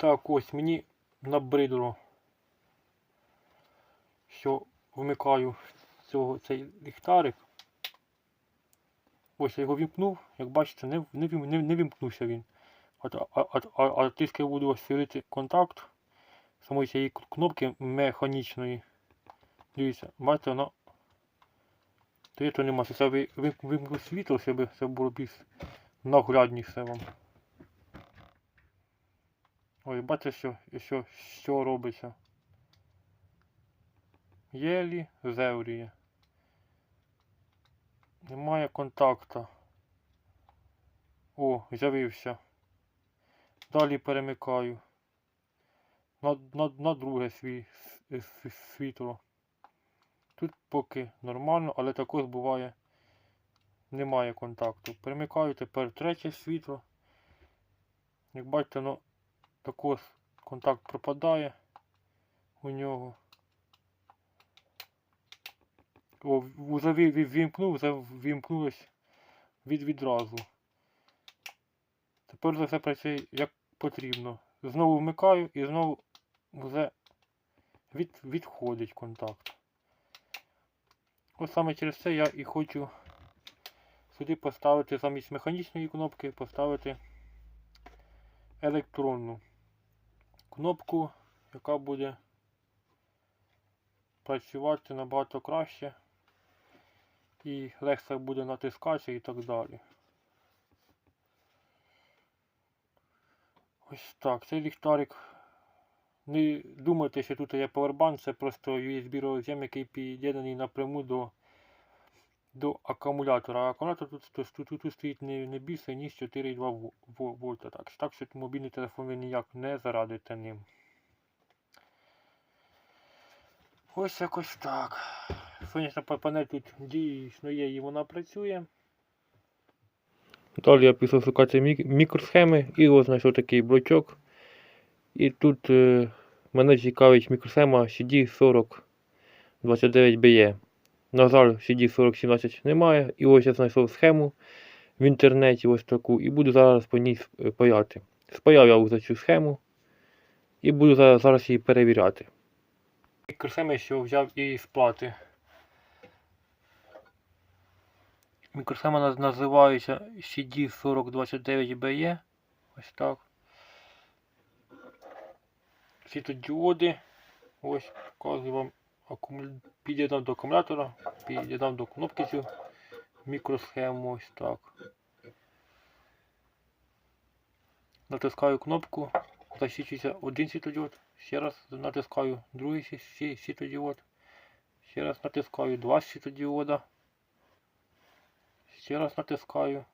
Так, ось мені набридло, що вмикаю цього, цей ліхтарик. Ось я його вімкнув, як бачите, не, не, не, не вімкнувся він. А, а, а, а тільки я буду освірити контакт самої цієї кнопки механічної. Дивіться, бачите, воно. То нема. Це ви вим- вимкну світло, щоб це було більш наглядніше вам. Ой, бачите, що, що, що робиться. Єлі зевріє. Немає контакта. О, з'явився. Далі перемикаю. На, на, на друге свій, світло. Тут поки нормально, але також буває немає контакту. Перемикаю тепер третє світло. Як бачите, ну, також контакт пропадає у нього. О, вже ві- ві- вімкнув, вже вімкнулось від відразу. Тепер вже все працює як потрібно. Знову вмикаю і знову вже від, відходить контакт. Ось саме через це я і хочу сюди поставити замість механічної кнопки поставити електронну кнопку, яка буде працювати набагато краще і легше буде натискатися і так далі. Ось так, цей ліхтарик. Не думайте, що тут є повербанк, це просто USB роз'єм, який під'єднаний напряму до, до акумулятора. Акумулятор тут, тут, тут, тут, стоїть не, не більше, ніж 4,2 во- во- вольта. Так, так що мобільний телефон ви ніяк не зарадите ним. Ось якось так. Сонячна панель тут дійсно є і вона працює. Далі я пішов шукати мік- мікросхеми і ось знайшов такий блочок. І тут е, мене цікавить мікросхема CD4029BE. На жаль, CD4017 немає. І ось я знайшов схему в інтернеті ось таку і буду зараз по ній сп- паяти. Спаяв я вже цю схему і буду зараз, її перевіряти. Мікросхеми, що взяв із плати. Мікросхема наз- називається CD4029BE. Ось так. Світодіоди. Ось показую вам акуму... під'єднав до акумулятора, під'єднав до кнопки цю мікросхему. Ось так. Натискаю кнопку, засвічується один світодіод. Ще раз натискаю другий сві- сві- Ще раз натискаю два світодіода. Ще раз натискаю.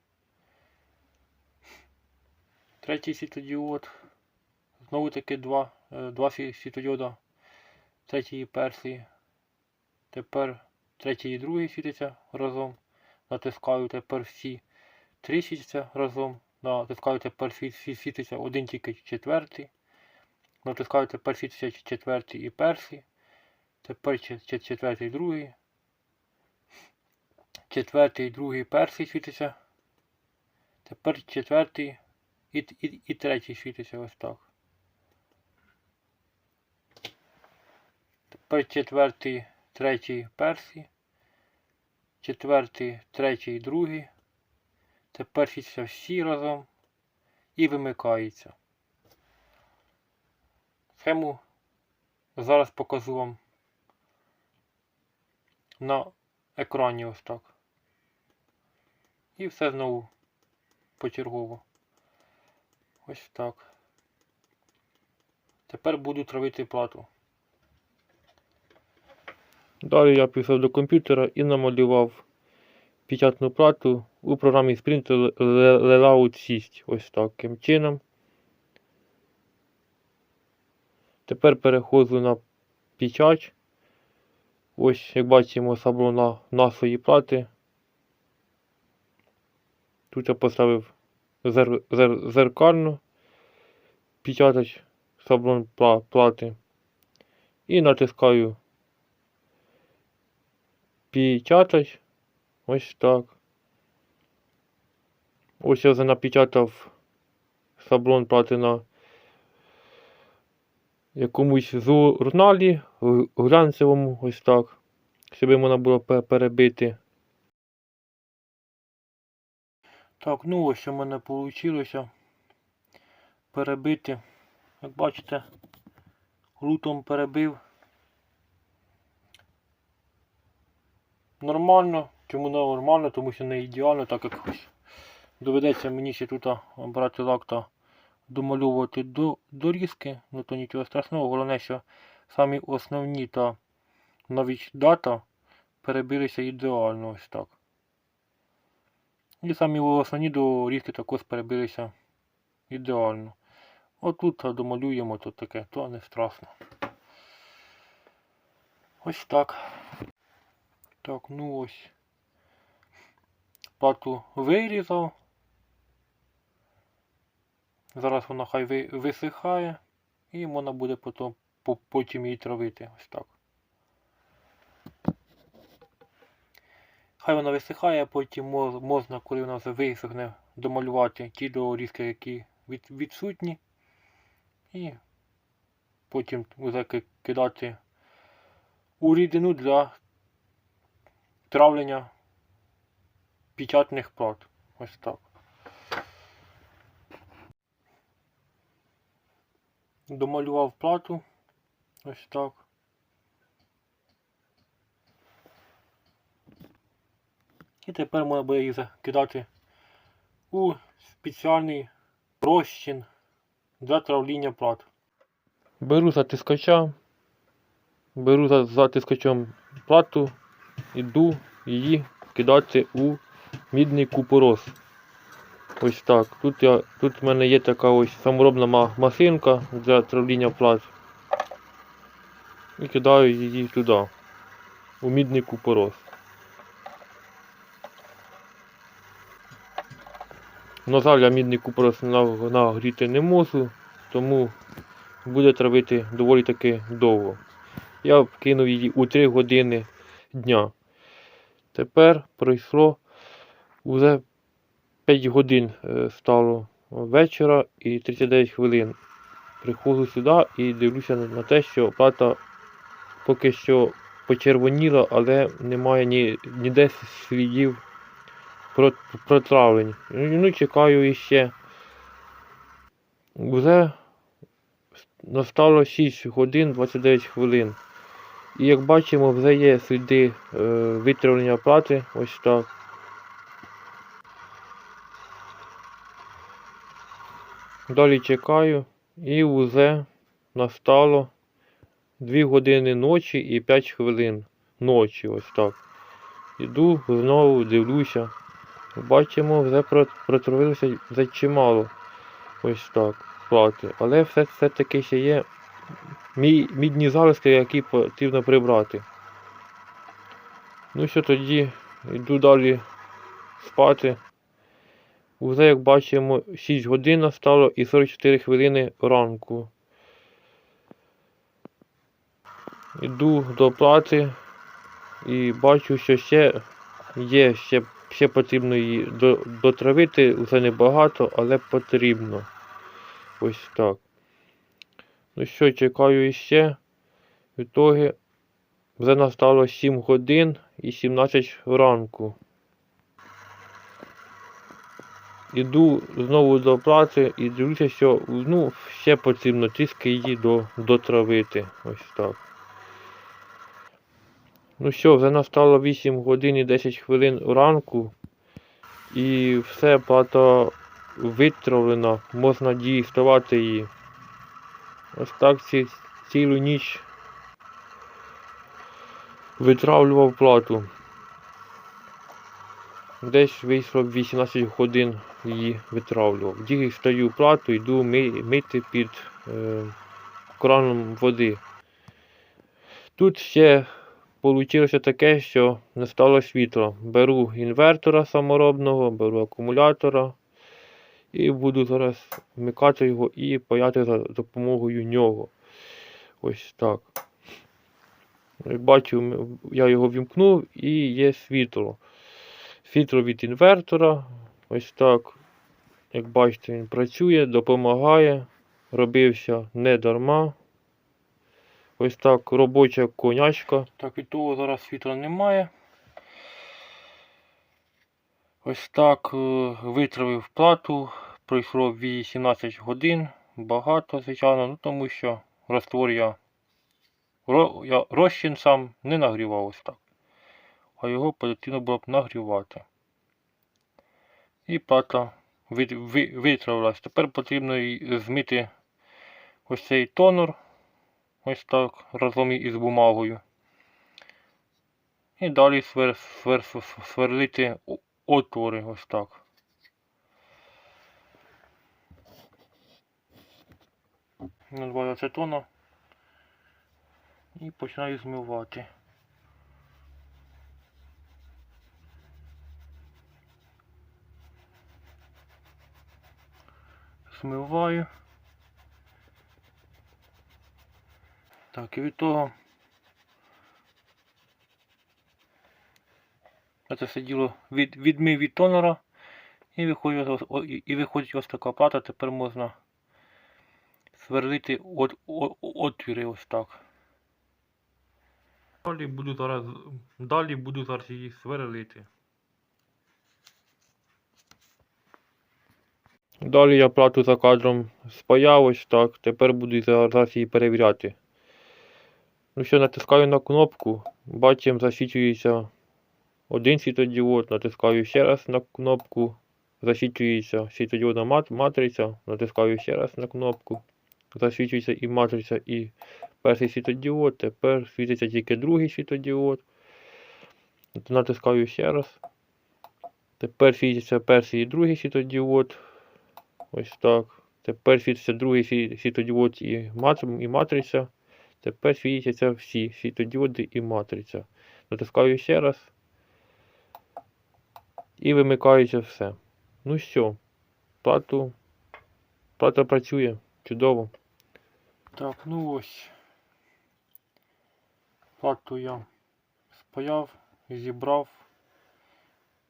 Третій світодіод. Знову таки два, е, два сві- світодіода. Третій і перший. Тепер третій і другий світиться разом. Натискаю тепер всі. Три світяться разом. Натискаю тепер світ, світиться один тільки четвертий. Натискаю тепер світиться четвертий і перший. Тепер чет- чет- четвертий і другий. Четвертий, другий, перший світиться. Тепер четвертий і, і, і третій світиться ось так. Тепер четвертий, третій, перший. Четвертий, третій, другий. Тепер світяться всі разом і вимикається. Схему зараз покажу вам на екрані ось так. І все знову почергово. Ось так. Тепер буду травити плату. Далі я пішов до комп'ютера і намалював печатну плату у програмі Sprint Layout 6. Ось таким чином. Тепер переходжу на печать. Ось, як бачимо, шаблона нашої плати. Тут я поставив зер, зер, зеркально печатать шаблон пла- плати. І натискаю печатать. Ось так. Ось я вже напечатав шаблон плати на якомусь журналі глянцевому, ось так, щоб можна було перебити. Так, ну ось в мене вийшло перебити. Як бачите, лутом перебив. Нормально. Чому не нормально? Тому що не ідеально, так як доведеться мені ще тут брати лак та домальовувати до дорізки, ну то нічого страшного. Головне, що самі основні та навіть дата перебилися ідеально ось так. І самі основні дорізки також перебилися ідеально. Отут домалюємо, то таке, то не страшно. Ось так. Так, ну ось. Плату вирізав. Зараз вона хай висихає і можна буде потім, потім її травити. Ось так. Хай вона висихає, потім можна, коли вона вже висохне, домалювати ті дорізки, які від, відсутні. І потім кидати у рідину для травлення печатних плат. Ось так. Домалював плату. Ось так. І тепер можна буде їх закидати у спеціальний розчин для травління плат. Беру затискача, беру за затискачем плату, іду її кидати у мідний купорос. Ось так. Тут я, тут в мене є така ось саморобна машинка для травління плат. І кидаю її туди, у мідний купорос. На жаль, я мідний купорос нагріти не можу, тому буде травити доволі таки довго. Я вкинув її у 3 години дня. Тепер пройшло вже 5 годин е, стало вечора і 39 хвилин. Приходжу сюди і дивлюся на те, що плата поки що почервоніла, але немає ні, ніде слідів про- протравлень. Ну, чекаю іще. Вже настало 6 годин 29 хвилин. І як бачимо, вже є сліди е, витравлення плати, ось так. Далі чекаю і вже настало 2 години ночі і 5 хвилин ночі, ось так. Іду знову дивлюся. Бачимо, вже про- протравилося вже чимало. Ось так, плати. Але все, все-таки ще є мідні залишки, які потрібно прибрати. Ну що тоді йду далі спати. Уже, як бачимо, 6 годин настало і 44 хвилини ранку. Іду до плати і бачу, що ще є, ще, ще потрібно її дотравити, вже небагато, але потрібно. Ось так. Ну що, чекаю іще. В ітогі вже настало 7 годин і 17 ранку. Іду знову до плати і дивлюся, що ну, ще потрібно трішки її до, дотравити. Ось так. Ну що, вже настало 8 годин і 10 хвилин ранку. І все плата витравлена, можна діставати її. Ось так ці, цілу ніч витравлював плату. Десь вийшло 18 годин її витравлював. Дістаю плату, йду мити під е, краном води. Тут ще вийшло таке, що не стало світла. Беру інвертора саморобного, беру акумулятора і буду зараз вмикати його і паяти за допомогою нього. Ось так. Бачу, я його вімкнув і є світло. Світло від інвертора. Ось так. Як бачите, він працює, допомагає. Робився не дарма. Ось так робоча конячка. Так, від того зараз світла немає. Ось так е, витравив плату, пройшло 18 годин. Багато, звичайно, ну тому що раствор я, я розчин сам не нагрівав ось так. А його потрібно було б нагрівати. І плата вит, ви, витравилась. Тепер потрібно змити ось цей тонер. Ось так, разом із бумагою. І далі свер, свер, свер- сверлити отвори ось так. Наливаю ацетона і починаю змивати. Змиваю. Так, і від того це все діло від, відмив від тонера і виходить, ось- і- і виходить ось така плата. Тепер можна сверлити от, о- отвіри ось так. Далі буду зараз, далі буду зараз її сверлити. Далі я плату за кадром спаяв ось так. Тепер буду зараз її перевіряти. Ну що, натискаю на кнопку, бачимо, засвічується один світодіод, натискаю ще раз на кнопку, засвічується світодіодна мат- матриця, натискаю ще раз на кнопку, засвічується і матриця, і перший світодіод, тепер світиться тільки другий світодіод. Натискаю ще раз. Тепер світиться перший і другий світодіод. Ось так. Тепер світиться другий сві- світодіод і матриця. Тепер світяться всі світодіоди і матриця. Натискаю ще раз. І вимикається все. Ну що, плату. Плата працює. Чудово. Так, ну ось. Плату я спаяв, зібрав.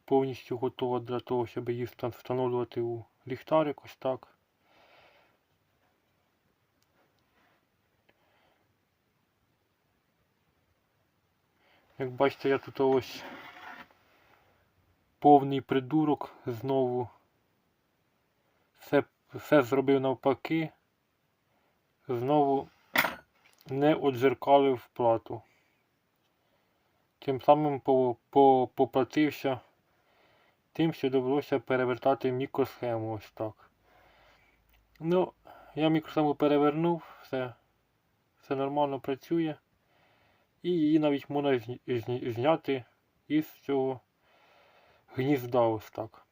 Повністю готова для того, щоб її встановлювати у ліхтарик ось так. Як бачите, я тут ось повний придурок знову. Все, все зробив навпаки. Знову не одзеркалив плату. Тим самим по, по, поплатився тим, що довелося перевертати мікросхему ось так. Ну, я мікросхему перевернув, все, все нормально працює. І її навіть можна зняти із цього гнізда ось так.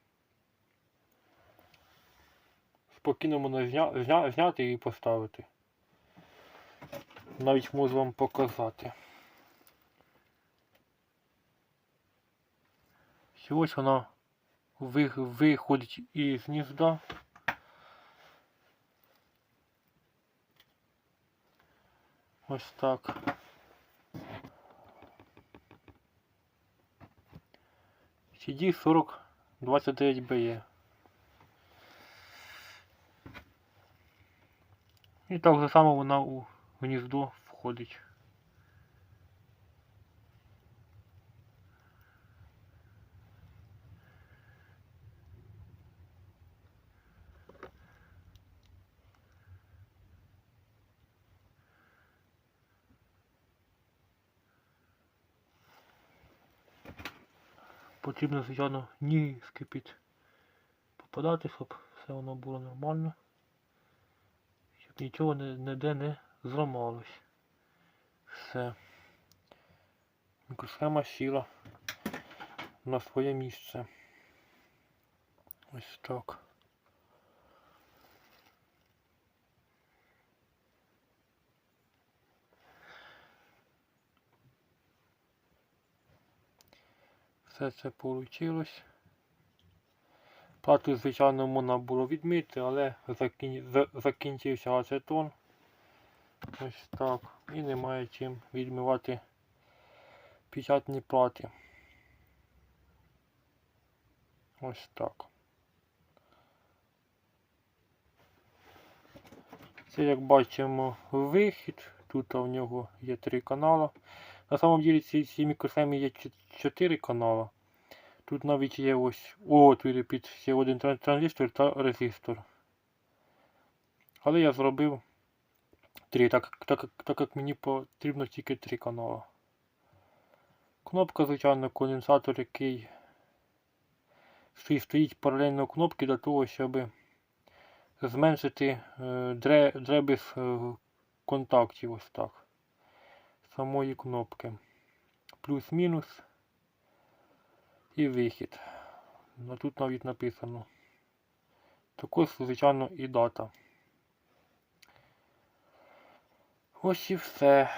Спокійно можна зня, зня, зняти і поставити. Навіть можу вам показати. І ось вона ви- виходить із гнізда. Ось так. CD 40 29 BE. І так же само вона у гніздо входить. Потрібно, звичайно, ніжки під попадати, щоб все воно було нормально. Щоб нічого ніде не зламалось. Все. Мікросхема сіла на своє місце. Ось так. Все це вийшло. Плату, звичайно, можна було відмити, але закінчився ацетон. Ось так. І немає чим відмивати печатні плати. Ось так. Це як бачимо вихід. Тут у нього є три канали. На самом деле ці мікросхеми є чо- чотири канали. Тут навіть є ось у отвірі під ще один транзистор та резистор. Але я зробив три, так, так, так як мені потрібно тільки три канали. Кнопка, звичайно, конденсатор, який стоїть, паралельно кнопки для того, щоб зменшити е, дре, дребіз е, контактів ось так. Самої кнопки. Плюс-мінус і вихід. Ну, тут навіть написано. Також, звичайно, і дата. Ось і все.